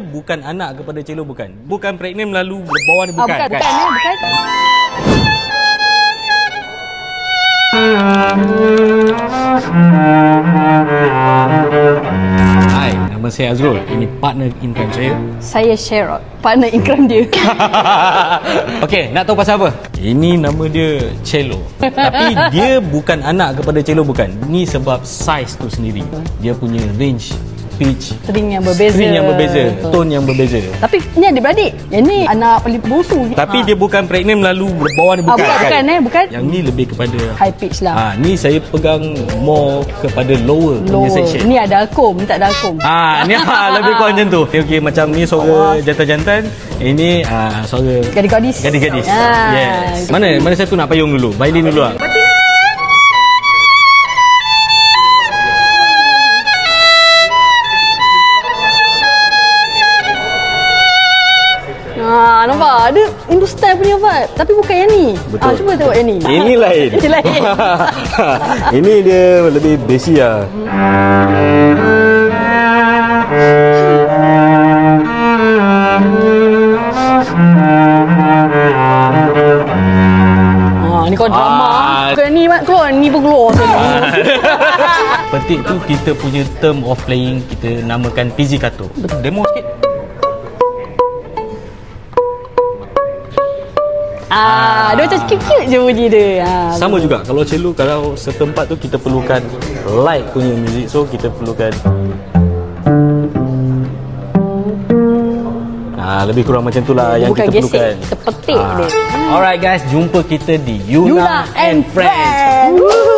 bukan anak kepada cello bukan. Bukan pregnant lalu bawah ni Ah, bukan. bukan, bukan, eh, bukan. Hai, nama saya Azrul. Ini partner in crime saya. Saya Sherrod, partner ikram dia. Okey, nak tahu pasal apa? Ini nama dia cello. Tapi dia bukan anak kepada cello bukan. Ini sebab size tu sendiri. Dia punya range pitch String yang berbeza. string yang berbeza, tone yang berbeza. Tapi ni adik-beradik. Yang ni anak paling bongsu. Tapi Ha. dia bukan pregnant lalu bawah ni bukan. bukan, bukan, eh, bukan. Yang ni lebih kepada high pitch lah. Ha, ni saya pegang more kepada lower, punya Lower. section. Ni ada alkom, ni tak ada alkom. Ah, ni ha, lebih kurang macam tu. Okey, okay, macam ni suara jantan-jantan, ini ah, suara Gadis-gadis. gadis-gadis. Ah. Yes. Mana mana satu nak payung dulu? Violin dulu ah. Nampak? Ada Hindustan punya vibe. Tapi bukan yang ni. Betul. Ah, cuba tengok yang ni. Ini lain. Ini lain. ini dia lebih basi lah. Ni kau drama. Ah. Kau ni Mat, keluar, ni pun keluar. Petik tu kita punya term of playing kita namakan pizzicato. Demo sikit. Ah, dia macam cute-cute je bunyi dia. Ha, Sama juga kalau cello kalau setempat tu kita perlukan light punya music so kita perlukan Ah, lebih kurang macam tu lah yang bukan kita gesek, perlukan. kita petik dia. Alright guys, jumpa kita di Yuna, Yula and Friends.